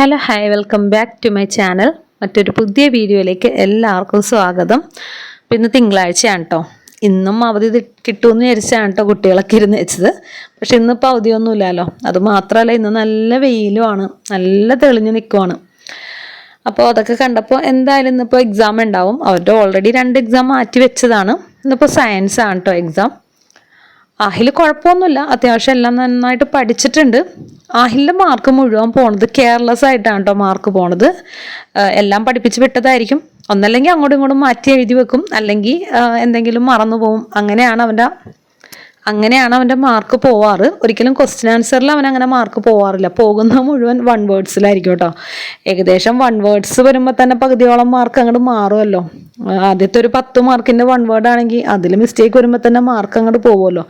Hello hi welcome back to my channel മറ്റൊരു പുതിയ വീഡിയോയിലേക്ക് എല്ലാവർക്കും സ്വാഗതം. അപ്പം ഇന്ന് തിങ്കളാഴ്ചയാണ് കേട്ടോ ഇന്നും അവധി കിട്ടുമെന്ന് വിചാരിച്ചാണ് കേട്ടോ കുട്ടികളൊക്കെ ഇരുന്ന് വെച്ചത്. പക്ഷെ ഇന്നിപ്പോൾ അവധിയൊന്നുമില്ലല്ലോ അത് മാത്രമല്ല ഇന്ന് നല്ല വെയിലുമാണ് നല്ല തെളിഞ്ഞു നിൽക്കുവാണ് അപ്പോൾ അതൊക്കെ കണ്ടപ്പോൾ എന്തായാലും ഇന്നിപ്പോൾ എക്സാം ഉണ്ടാവും. അവരുടെ ഓൾറെഡി രണ്ട് എക്സാം മാറ്റി വെച്ചതാണ്. ഇന്നിപ്പോൾ സയൻസ് ആണ് കേട്ടോ എക്സാം ആഹിൽ കുഴപ്പമൊന്നുമില്ല. അത്യാവശ്യം എല്ലാം നന്നായിട്ട് പഠിച്ചിട്ടുണ്ട്. ആഹിലിന്റെ മാർക്ക് മുഴുവൻ പോണത് കെയർലെസ് ആയിട്ടാണ് കേട്ടോ മാർക്ക് പോണത്. എല്ലാം പഠിപ്പിച്ച് വിട്ടതായിരിക്കും. ഒന്നല്ലെങ്കിൽ അങ്ങോട്ടും ഇങ്ങോട്ടും മാറ്റി എഴുതി വെക്കും. അല്ലെങ്കിൽ എന്തെങ്കിലും മറന്നു പോവും അങ്ങനെയാണ് അവന്റെ അങ്ങനെയാണ് അവന്റെ മാർക്ക് പോവാറ്. ഒരിക്കലും ക്വസ്റ്റ്യൻ ആൻസറിൽ അവൻ അങ്ങനെ മാർക്ക് പോവാറില്ല. പോകുന്ന മുഴുവൻ വൺ വേർഡ്സിലായിരിക്കും കേട്ടോ ഏകദേശം വൺ വേർഡ്സ് വരുമ്പോൾ തന്നെ പകുതിയോളം മാർക്ക് അങ്ങോട്ട് മാറുമല്ലോ ആദ്യത്തെ ഒരു പത്ത് മാർക്കിന്റെ വൺ വേർഡ് ആണെങ്കിൽ അതിൽ മിസ്റ്റേക്ക് വരുമ്പോൾ തന്നെ മാർക്ക് അങ്ങോട്ട് പോകുമല്ലോ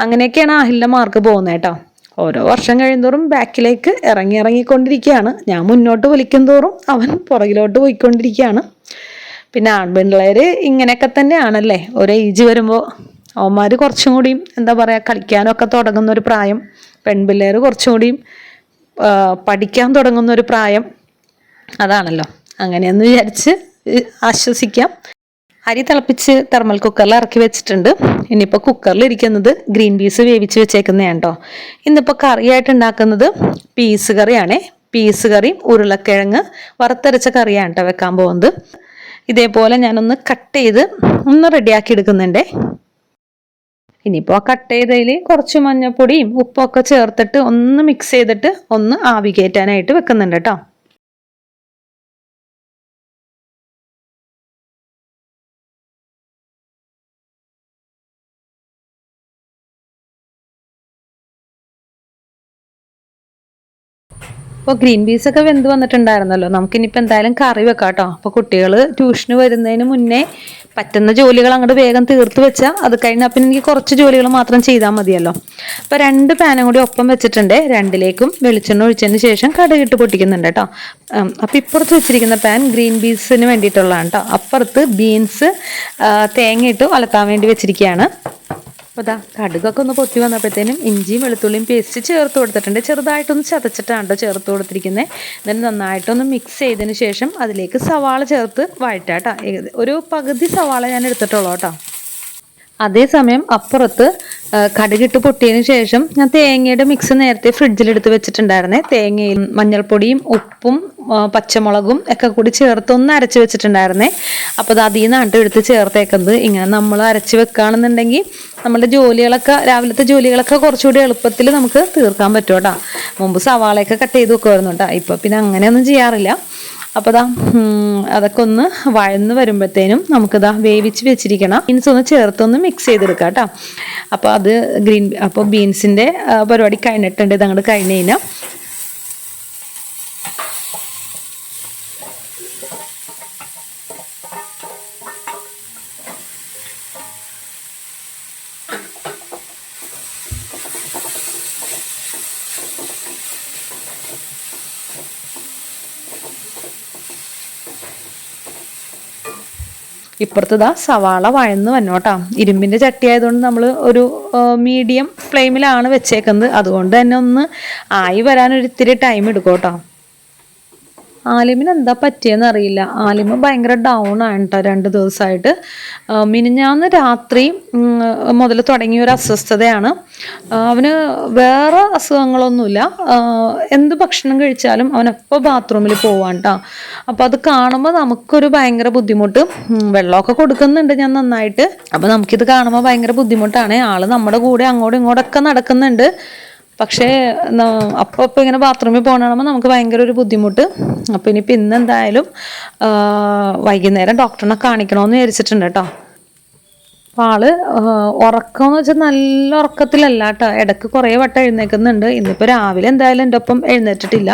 അങ്ങനെയൊക്കെയാണ് ആഹിലിന്റെ മാർക്ക് പോകുന്നത് കേട്ടോ. ഓരോ വർഷം കഴിയുന്തോറും ബാക്കിലേക്ക് ഇറങ്ങി ഇറങ്ങിക്കൊണ്ടിരിക്കുകയാണ്. ഞാൻ മുന്നോട്ട് വലിക്കും തോറും അവൻ പുറകിലോട്ട് പോയിക്കൊണ്ടിരിക്കുകയാണ്. പിന്നെ ആൺപിള്ളേർ ഇങ്ങനെയൊക്കെ തന്നെയാണല്ലേ? ഒരു ഏജ് വരുമ്പോൾ അവന്മാർ കുറച്ചും കൂടിയും എന്താ പറയുക കളിക്കാനൊക്കെ തുടങ്ങുന്ന ഒരു പ്രായം പെൺപിള്ളേർ കുറച്ചും കൂടിയും പഠിക്കാൻ തുടങ്ങുന്ന ഒരു പ്രായം അതാണല്ലോ. അങ്ങനെയെന്ന് വിചാരിച്ച് ആശ്വസിക്കാം. അരി തിളപ്പിച്ച് തെർമൽ കുക്കറിൽ ഇറക്കി വെച്ചിട്ടുണ്ട്. ഇനിയിപ്പോൾ കുക്കറിൽ ഇരിക്കുന്നത് ഗ്രീൻ പീസ് വേവിച്ച് വെച്ചേക്കുന്നതാണ് കേട്ടോ. ഇന്നിപ്പോൾ കറിയായിട്ട് ഉണ്ടാക്കുന്നത് പീസ് കറിയാണേ. പീസ് കറിയും ഉരുളക്കിഴങ്ങ് വറുത്തരച്ച കറിയാണ് കേട്ടോ വെക്കാൻ പോകുന്നത്. ഇതേപോലെ ഞാനൊന്ന് കട്ട് ചെയ്ത് ഒന്ന് റെഡിയാക്കി എടുക്കുന്നുണ്ടേ. ഇനിയിപ്പോൾ ആ കട്ട് ചെയ്തതിൽ കുറച്ച് മഞ്ഞപ്പൊടിയും ഉപ്പൊക്കെ ചേർത്തിട്ട് ഒന്ന് മിക്സ് ചെയ്തിട്ട് ഒന്ന് ആവി കയറ്റാനായിട്ട് വെക്കുന്നുണ്ട് കേട്ടോ. അപ്പോൾ ഗ്രീൻ പീസ് ഒക്കെ വെന്ത് വന്നിട്ടുണ്ടായിരുന്നല്ലോ. നമുക്കിനിയിപ്പോൾ എന്തായാലും കറി വെക്കാം കേട്ടോ അപ്പോൾ കുട്ടികൾ ട്യൂഷന് വരുന്നതിന് മുന്നേ പറ്റുന്ന ജോലികൾ അങ്ങോട്ട് വേഗം തീർത്ത് വെച്ചാൽ അത് കഴിഞ്ഞാൽ പിന്നെ എനിക്ക് കുറച്ച് ജോലികൾ മാത്രം ചെയ്താൽ മതിയല്ലോ. അപ്പോൾ രണ്ട് പാനും കൂടി ഒപ്പം വെച്ചിട്ടുണ്ട്. രണ്ടിലേക്കും വെളിച്ചെണ്ണ ഒഴിച്ചതിന് ശേഷം കടുകിട്ട് പൊട്ടിക്കുന്നുണ്ട് കേട്ടോ. അപ്പോൾ ഇപ്പുറത്ത് വെച്ചിരിക്കുന്ന പാൻ ഗ്രീൻ പീസിന് വേണ്ടിയിട്ടുള്ളതാണ് കേട്ടോ. അപ്പുറത്ത് ബീൻസ് തേങ്ങയിട്ട് വലത്താൻ വേണ്ടി വെച്ചിരിക്കുകയാണ്. അപ്പോൾ ഇതാ കടുകൊക്കെ ഒന്ന് പൊത്തി വന്നപ്പോഴത്തേനും ഇഞ്ചിയും വെളുത്തുള്ളിയും പേസ്റ്റ് ചേർത്ത് കൊടുത്തിട്ടുണ്ട്. ചെറുതായിട്ടൊന്ന് ചതച്ചിട്ടാണ് ചേർത്ത് കൊടുത്തിരിക്കുന്നത് എന്നിട്ട് നന്നായിട്ടൊന്ന് മിക്സ് ചെയ്തതിന് ശേഷം അതിലേക്ക് സവാള ചേർത്ത് വഴറ്റാട്ടോ. ഒരു പകുതി സവാള ഞാൻ എടുത്തിട്ടുള്ളൂ കേട്ടോ അതേസമയം അപ്പുറത്ത് കടുകിട്ട് പൊട്ടിയതിന് ശേഷം ഞാൻ തേങ്ങയുടെ മിക്സ് നേരത്തെ ഫ്രിഡ്ജിലെടുത്ത് വെച്ചിട്ടുണ്ടായിരുന്നേ. തേങ്ങയും മഞ്ഞൾപ്പൊടിയും ഉപ്പും പച്ചമുളകും ഒക്കെ കൂടി ചേർത്ത് ഒന്ന് അരച്ച് വെച്ചിട്ടുണ്ടായിരുന്നേ. അപ്പോൾ അത് അതിൽ നിന്നാണ് എടുത്ത് ചേർത്തേക്കുന്നത്. ഇങ്ങനെ നമ്മൾ അരച്ച് വെക്കുകയാണെന്നുണ്ടെങ്കിൽ നമ്മുടെ ജോലികളൊക്കെ രാവിലത്തെ ജോലികളൊക്കെ കുറച്ചുകൂടി എളുപ്പത്തിൽ നമുക്ക് തീർക്കാൻ പറ്റും കേട്ടോ. മുമ്പ് സവാളയൊക്കെ കട്ട് ചെയ്ത് വെക്കുമായിരുന്നു കേട്ടോ. ഇപ്പോൾ പിന്നെ അങ്ങനെയൊന്നും ചെയ്യാറില്ല. അപ്പോൾ ദാ അതൊക്കെ ഒന്ന് വഴന്ന് വരുമ്പോഴത്തേനും നമുക്കിതാ വേവിച്ച് വെച്ചിരിക്കണം. ബീൻസ് ഒന്ന് ചേർത്തൊന്ന് മിക്സ് ചെയ്തെടുക്കാം കേട്ടോ. അപ്പോൾ അത് ഗ്രീൻ അപ്പോൾ ബീൻസിന്റെ പരിപാടി കഴിഞ്ഞിട്ടുണ്ട്. ഇത് അങ്ങോട്ട് കഴിഞ്ഞ് കഴിഞ്ഞാൽ ഇപ്പുറത്ത് ഇതാ സവാള വഴന്ന് വന്നോട്ടാ. ഇരുമ്പിന്റെ ചട്ടി ആയതുകൊണ്ട് നമ്മൾ ഒരു മീഡിയം ഫ്ലെയിമിലാണ് വെച്ചേക്കുന്നത്. അതുകൊണ്ട് തന്നെ ഒന്ന് ആയി വരാൻ ഒരു ഇത്തിരി ടൈം എടുക്കും കേട്ടോ ആലിമിന് എന്താ പറ്റിയെന്ന് അറിയില്ല. ആലിമ ഭയങ്കര ഡൗൺ ആണ് കേട്ടോ രണ്ട് ദിവസമായിട്ട് മിനിഞ്ഞാന്ന് രാത്രി മുതൽ തുടങ്ങിയ ഒരു അസ്വസ്ഥതയാണ്. അവന് വേറെ അസുഖങ്ങളൊന്നുമില്ല. എന്ത് ഭക്ഷണം കഴിച്ചാലും അവനപ്പോൾ ബാത്റൂമിൽ പോവാൻ കേട്ടോ അപ്പോൾ അത് കാണുമ്പോൾ നമുക്കൊരു ഭയങ്കര ബുദ്ധിമുട്ട്. വെള്ളമൊക്കെ കൊടുക്കുന്നുണ്ട് ഞാൻ നന്നായിട്ട്. അപ്പം നമുക്കിത് കാണുമ്പോൾ ഭയങ്കര ബുദ്ധിമുട്ടാണ്. ആൾ നമ്മുടെ കൂടെ അങ്ങോട്ടും ഇങ്ങോട്ടൊക്കെ നടക്കുന്നുണ്ട്. പക്ഷേ അപ്പോൾ അപ്പം ഇങ്ങനെ ബാത്റൂമിൽ പോകണമെന്ന് നമുക്ക് ഭയങ്കര ഒരു ബുദ്ധിമുട്ട്. അപ്പോൾ ഇനിയിപ്പോൾ ഇന്ന് എന്തായാലും വൈകുന്നേരം ഡോക്ടറിനെ കാണിക്കണമെന്ന് വിചാരിച്ചിട്ടുണ്ട് കേട്ടോ. അപ്പോൾ ആൾ ഉറക്കമെന്ന് വെച്ചാൽ നല്ല ഉറക്കത്തിലല്ല കേട്ടോ. ഇടയ്ക്ക് കുറേ വട്ടം എഴുന്നേൽക്കുന്നുണ്ട് ഇന്നിപ്പോൾ രാവിലെ എന്തായാലും എന്റെ ഒപ്പം എഴുന്നേറ്റിട്ടില്ല.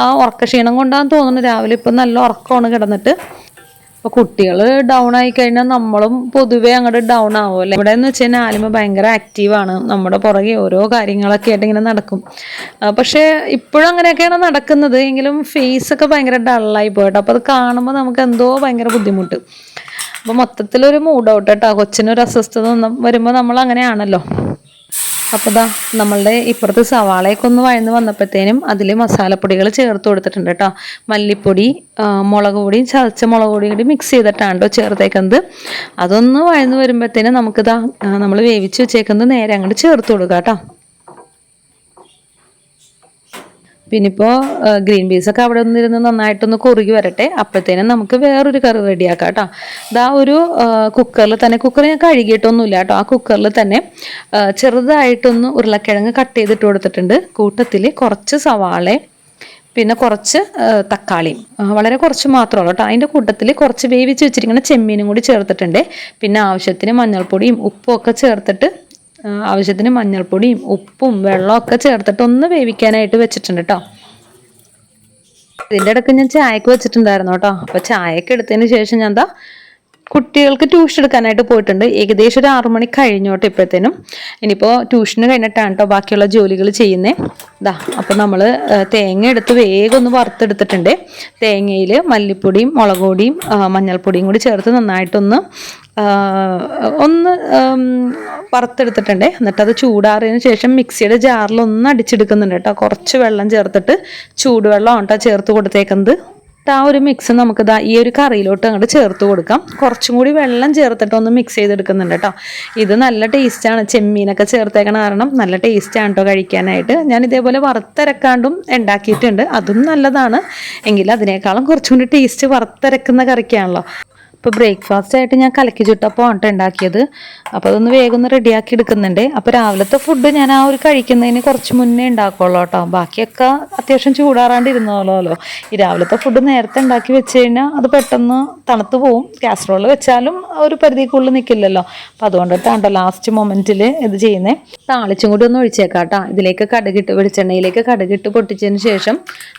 ആ ഉറക്കക്ഷീണം കൊണ്ടാന്ന് തോന്നുന്നു രാവിലെ ഇപ്പം നല്ല ഉറക്കമാണ് കിടന്നിട്ട്. അപ്പോൾ കുട്ടികൾ ഡൗൺ ആയി കഴിഞ്ഞാൽ നമ്മളും പൊതുവെ അങ്ങോട്ട് ഡൗൺ ആവുമല്ലേ? ഇവിടെ എന്ന് വെച്ച് കഴിഞ്ഞാൽ ആലിമ ഭയങ്കര ആക്റ്റീവാണ് നമ്മുടെ പുറകെ ഓരോ കാര്യങ്ങളൊക്കെ ആയിട്ട് ഇങ്ങനെ നടക്കും. പക്ഷെ ഇപ്പോഴും അങ്ങനെയൊക്കെയാണ് നടക്കുന്നത്. എങ്കിലും ഫേസ് ഒക്കെ ഭയങ്കര ഡള്ളായി പോയിട്ട്. അപ്പോൾ അത് കാണുമ്പോൾ നമുക്ക് എന്തോ ഭയങ്കര ബുദ്ധിമുട്ട്. അപ്പോൾ മൊത്തത്തിലൊരു മൂഡ് ഔട്ട് കേട്ടോ കൊച്ചിനൊരു അസ്വസ്ഥത വരുമ്പോൾ നമ്മൾ അങ്ങനെയാണല്ലോ. അപ്പോൾ ദാ നമ്മളുടെ ഇപ്പുറത്ത് സവാളയൊക്കെ ഒന്ന് വഴന്ന് വന്നപ്പോഴത്തേനും അതിൽ മസാലപ്പൊടികൾ ചേർത്ത് കൊടുത്തിട്ടുണ്ട് കേട്ടോ മല്ലിപ്പൊടി മുളക് പൊടിയും ചതച്ച മുളക് പൊടിയും കൂടി മിക്സ് ചെയ്തിട്ടാണ് കേട്ടോ ചേർത്തേക്കുന്നത് അതൊന്ന് വഴന്ന് വരുമ്പോഴത്തേനും നമുക്കിതാ നമ്മൾ വേവിച്ച് വെച്ചേക്കുന്നത് നേരെ അങ്ങോട്ട് ചേർത്ത് കൊടുക്കാം കേട്ടോ പിന്നെ ഇപ്പോൾ ഗ്രീൻ പീസ് ഒക്കെ അവിടെ നിന്നിരുന്ന് നന്നായിട്ടൊന്ന് കുറുകി വരട്ടെ. അപ്പോഴത്തേനും നമുക്ക് വേറൊരു കറി റെഡിയാക്കാം കേട്ടോ. ഇതാ ഒരു കുക്കറിൽ തന്നെ കുക്കർ ഞാൻ കഴുകിയിട്ടൊന്നുമില്ല കേട്ടോ. ആ കുക്കറിൽ തന്നെ ചെറുതായിട്ടൊന്ന് ഉരുളക്കിഴങ്ങ് കട്ട് ചെയ്തിട്ട് കൊടുത്തിട്ടുണ്ട്. കൂട്ടത്തിൽ കുറച്ച് സവാള പിന്നെ കുറച്ച് തക്കാളിയും. വളരെ കുറച്ച് മാത്രമേ ഉള്ളൂ കേട്ടോ. അതിന്റെ കൂട്ടത്തിൽ കുറച്ച് വേവിച്ച് വെച്ചിരിക്കുന്ന ചെമ്മീനും കൂടി ചേർത്തിട്ടുണ്ട്. പിന്നെ ആവശ്യത്തിന് മഞ്ഞൾപ്പൊടിയും ഉപ്പും ഒക്കെ ചേർത്തിട്ട് ആവശ്യത്തിന് മഞ്ഞൾപ്പൊടിയും ഉപ്പും വെള്ളവും ഒക്കെ ചേർത്തിട്ട് ഒന്ന് വേവിക്കാനായിട്ട് വെച്ചിട്ടുണ്ട് കേട്ടോ ഇതിന്റെ ഇടയ്ക്ക് ഞാൻ ചായക്ക് വെച്ചിട്ടുണ്ടായിരുന്നു കേട്ടോ അപ്പോൾ ചായക്ക് എടുത്തതിന് ശേഷം ഞാൻ എന്താ കുട്ടികൾക്ക് ട്യൂഷൻ എടുക്കാനായിട്ട് പോയിട്ടുണ്ട്. ഏകദേശം ഒരു ആറു മണി കഴിഞ്ഞോട്ടെ ഇപ്പോഴത്തേനും. ഇനിയിപ്പോൾ ട്യൂഷന് കഴിഞ്ഞിട്ടാണ് കേട്ടോ ബാക്കിയുള്ള ജോലികൾ ചെയ്യുന്നത് ഇതാ അപ്പോൾ നമ്മൾ തേങ്ങ എടുത്ത് വേഗം ഒന്ന് വറുത്തെടുത്തിട്ടുണ്ട്. തേങ്ങയിൽ മല്ലിപ്പൊടിയും മുളക് പൊടിയും മഞ്ഞൾപ്പൊടിയും കൂടി ചേർത്ത് നന്നായിട്ടൊന്ന് ഒന്ന് വറുത്തെടുത്തിട്ടുണ്ട്. എന്നിട്ട് അത് ചൂടാറിയതിന് ശേഷം മിക്സിയുടെ ജാറിൽ ഒന്ന് അടിച്ചെടുക്കുന്നുണ്ട് കേട്ടോ കുറച്ച് വെള്ളം ചേർത്തിട്ട് ചൂടുവെള്ളം കേട്ടോ ചേർത്ത് കൊടുത്തേക്കുന്നത്. ആ ഒരു മിക്സ് നമുക്ക് ദാ ഈ ഒരു കറിയിലോട്ട് അങ്ങോട്ട് ചേർത്ത് കൊടുക്കാം. കുറച്ചും കൂടി വെള്ളം ചേർത്തിട്ട് ഒന്ന് മിക്സ് ചെയ്തെടുക്കുന്നുണ്ട് കേട്ടോ ഇത് നല്ല ടേസ്റ്റാണ് ചെമ്മീനൊക്കെ ചേർത്തേക്കണ കാരണം നല്ല ടേസ്റ്റാണ് കേട്ടോ കഴിക്കാനായിട്ട്. ഞാൻ ഇതേപോലെ വറുത്തരക്കാണ്ടും ഉണ്ടാക്കിയിട്ടുണ്ട്. അതും നല്ലതാണ്. എങ്കിൽ അതിനേക്കാളും കുറച്ചും കൂടി ടേസ്റ്റ് വറുത്തരക്കുന്ന കറിക്കാണല്ലോ. ഇപ്പോൾ ബ്രേക്ക്ഫാസ്റ്റ് ആയിട്ട് ഞാൻ കലക്കി ചുട്ടപ്പോൾ ആണ് ഉണ്ടാക്കിയത്. അപ്പോൾ അതൊന്ന് വേഗം ഒന്ന് റെഡിയാക്കി എടുക്കുന്നുണ്ട്. അപ്പോൾ രാവിലത്തെ ഫുഡ് ഞാൻ ആ ഒരു കഴിക്കുന്നതിന് കുറച്ച് മുന്നേ ഉണ്ടാക്കുള്ളൂ കേട്ടോ. ബാക്കിയൊക്കെ അത്യാവശ്യം ചൂടാറാണ്ട് ഇരുന്നോളൂല്ലോ ഈ രാവിലത്തെ ഫുഡ് നേരത്തെ ഉണ്ടാക്കി വെച്ച് കഴിഞ്ഞാൽ അത് പെട്ടെന്ന് തണുത്ത് പോവും. കാസറോൾ വെച്ചാലും ഒരു പരിധിക്കുള്ളിൽ നിൽക്കില്ലല്ലോ അപ്പോൾ അതുകൊണ്ടിട്ടാണ് ലാസ്റ്റ് മൊമെന്റിൽ ഇത് ചെയ്യുന്നത് താളിച്ചും കൂടി ഒന്ന് ഒഴിച്ചേക്കാം കേട്ടോ. ഇതിലേക്ക് കടുകിട്ട് വെളിച്ചെണ്ണയിലേക്ക് കടുകിട്ട് പൊട്ടിച്ചതിന് ശേഷം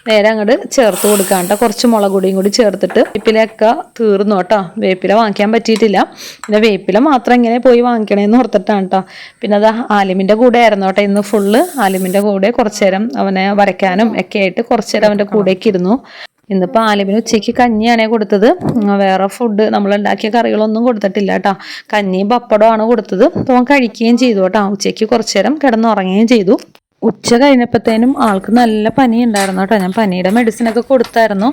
നേരെ അങ്ങോട്ട് ചേർത്ത് കൊടുക്കാം കേട്ടോ. കുറച്ച് മുളക് കൂടി ചേർത്തിട്ട് ഇപ്പിലൊക്കെ തീർന്നു കേട്ടോ. വേപ്പില വാങ്ങിക്കാൻ പറ്റിയിട്ടില്ല. പിന്നെ വേപ്പില മാത്രം ഇങ്ങനെ പോയി വാങ്ങിക്കണേന്ന് ഓർത്തിട്ടാണ് കേട്ടോ പിന്നെ അത് ആലിമിന്റെ കൂടെ ആയിരുന്നു കേട്ടോ ഇന്ന് ഫുള്ള് ആലിമിന്റെ കൂടെ കുറച്ച് നേരം അവനെ വരയ്ക്കാനും ഒക്കെ ആയിട്ട് കുറച്ച് നേരം അവന്റെ കൂടെയൊക്കെ ഇരുന്നു. ഇന്നിപ്പോൾ ആലിമിന് ഉച്ചയ്ക്ക് കഞ്ഞിയാണേ കൊടുത്തത്. വേറെ ഫുഡ് നമ്മൾ ഉണ്ടാക്കിയ കറികളൊന്നും കൊടുത്തിട്ടില്ല കേട്ടോ കഞ്ഞിയും പപ്പടമാണ് കൊടുത്തത്. അപ്പോൾ കഴിക്കുകയും ചെയ്തു കേട്ടോ ഉച്ചയ്ക്ക് കുറച്ച് നേരം കിടന്നുറങ്ങുകയും ചെയ്തു. ഉച്ച കഴിഞ്ഞപ്പോഴത്തേനും ആൾക്ക് നല്ല പനി ഉണ്ടായിരുന്നു കേട്ടോ. ഞാൻ പനിയുടെ മെഡിസിനൊക്കെ കൊടുത്തായിരുന്നു.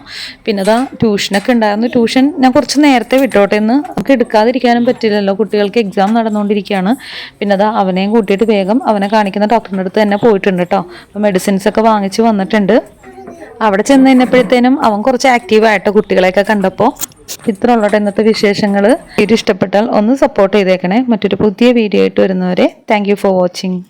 പിന്നെ അതാ ട്യൂഷനൊക്കെ ഉണ്ടായിരുന്നു. ട്യൂഷൻ ഞാൻ കുറച്ച് നേരത്തെ വിട്ടോട്ടെ എന്ന് നമുക്ക് എടുക്കാതിരിക്കാനും പറ്റില്ലല്ലോ. കുട്ടികൾക്ക് എക്സാം നടന്നുകൊണ്ടിരിക്കുകയാണ്. പിന്നെ അതാ അവനെയും കൂട്ടിയിട്ട് വേഗം അവനെ കാണിക്കുന്ന ഡോക്ടറിന്റെ അടുത്ത് തന്നെ പോയിട്ടുണ്ട് കേട്ടോ. അപ്പോൾ മെഡിസിൻസ് ഒക്കെ വാങ്ങിച്ച് വന്നിട്ടുണ്ട്. അവിടെ ചെന്ന് കഴിഞ്ഞപ്പോഴത്തേനും അവൻ കുറച്ച് ആക്റ്റീവായിട്ട് കുട്ടികളെയൊക്കെ കണ്ടപ്പോൾ ഇത്ര ഇന്നത്തെ വിശേഷങ്ങൾ വീഡിയോ ഇഷ്ടപ്പെട്ടാൽ ഒന്ന് സപ്പോർട്ട് ചെയ്തേക്കണേ. മറ്റൊരു പുതിയ വീഡിയോ ആയിട്ട് വരുന്നവരെ താങ്ക് ഫോർ വാച്ചിങ്